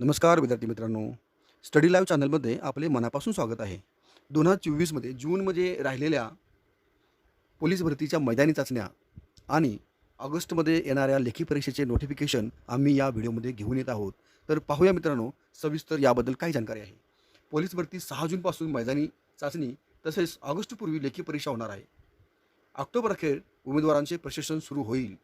नमस्कार विद्यार्थी मित्रांनो. स्टडी लाईव्ह चॅनलमध्ये आपले मनापासून स्वागत आहे. दोन हजार चोवीसमध्ये जूनमध्ये राहिलेल्या पोलीस भरतीच्या मैदानी चाचण्या आणि ऑगस्टमध्ये येणाऱ्या लेखी परीक्षेचे नोटिफिकेशन आम्ही या व्हिडिओमध्ये घेऊन येत आहोत. तर पाहूया मित्रांनो सविस्तर याबद्दल काय जानकारी आहे. पोलीस भरती सहा जूनपासून मैदानी चाचणी तसेच ऑगस्टपूर्वी लेखी परीक्षा होणार आहे. ऑक्टोबर अखेर उमेदवारांचे प्रशिक्षण सुरू होईल.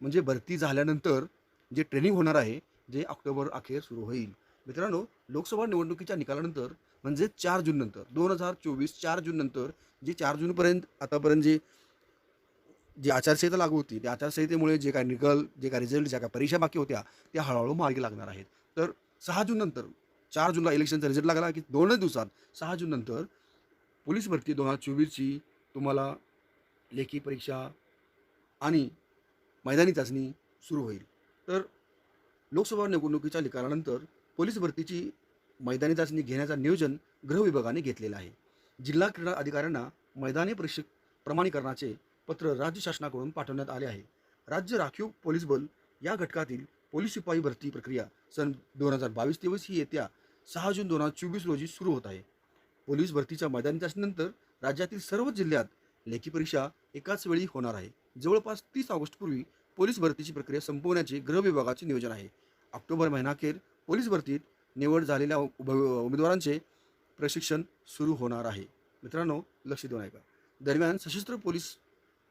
म्हणजे भरती झाल्यानंतर जे ट्रेनिंग होणार आहे जे ऑक्टोबर अखेर सुरू होईल. मित्रांनो लोकसभा निवडणुकीच्या निकालानंतर म्हणजे चार जूननंतर दोन हजार चोवीस चार जूननंतर जे चार जूनपर्यंत आतापर्यंत जे जी आचारसंहिता लागू होती त्या आचारसंहितेमुळे जे काय निकाल जे काय रिझल्ट ज्या काय परीक्षा बाकी होत्या त्या हळूहळू मार्गी लागणार आहेत. तर सहा जूननंतर चार जूनला इलेक्शनचा रिझल्ट लागला की दोनच दिवसात सहा जूननंतर पोलीस भरती दोन हजार चोवीसची तुम्हाला लेखी परीक्षा आणि मैदानी चाचणी सुरू होईल. तर लोकसभा निवडणुकीच्या निकालानंतर पोलीस भरतीची मैदानी चाचणी घेण्याचं नियोजन गृह विभागाने घेतलेलं आहे. जिल्हा क्रीडा अधिकाऱ्यांना मैदानी परीक्षक प्रमाणीकरणाचे पत्र राज्य शासनाकडून पाठवण्यात आले आहे. राज्य राखीव पोलीस बल या घटकातील पोलीस शिपाई भरती प्रक्रिया सन दोन हजार बावीस तेवीस ही येत्या सहा जून दोन हजार चोवीस रोजी सुरू होत आहे. पोलीस भरतीच्या मैदानी चाचणीनंतर राज्यातील सर्व जिल्ह्यात लेखी परीक्षा एकाच वेळी होणार आहे. जवळपास तीस ऑगस्टपूर्वी पोलीस भरतीची प्रक्रिया संपवण्याचे गृह विभागाचे नियोजन आहे. ऑक्टोबर महिनाखेर पोलीस भरतीत निवड झालेल्या उभ उमेदवारांचे प्रशिक्षण सुरू होणार आहे. मित्रांनो लक्ष देऊ ऐका दरम्यान सशस्त्र पोलीस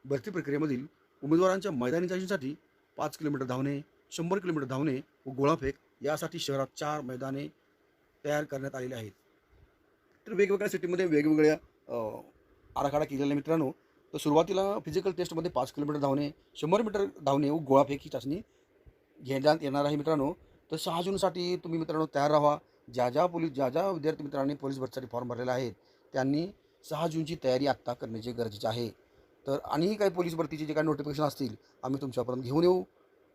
भरती प्रक्रियेमधील उमेदवारांच्या मैदानी चाचणीसाठी पाच किलोमीटर धावणे शंभर किलोमीटर धावणे व गोळाफेक यासाठी शहरात चार मैदाने तयार करण्यात आलेली आहेत. तर वेगवेगळ्या सिटीमध्ये वेगवेगळ्या आराखडा केलेला मित्रांनो. तर सुरुवातीला फिजिकल टेस्टमध्ये पाच किलोमीटर धावणे शंभर मीटर धावणे व गोळाफेक ही चाचणी घेण्यात येणार आहे मित्रांनो. तर सहा जूनसाठी तुम्ही मित्रांनो तयार राहा. ज्या ज्या पोलीस ज्या ज्या विद्यार्थी मित्रांनी पोलीस भरतीसाठी फॉर्म भरलेला आहेत त्यांनी सहा जूनची तयारी आत्ता करण्याची गरजेचे आहे. तर आणिही काही पोलीस भरतीचे जे काही नोटिफिकेशन असतील आम्ही तुमच्यापर्यंत घेऊन येऊ.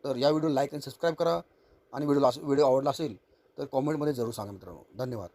तर या व्हिडिओ लाईक आणि सबस्क्राईब करा. आणि व्हिडिओला व्हिडिओ आवडला असेल तर कॉमेंटमध्ये जरूर सांगा मित्रांनो. धन्यवाद.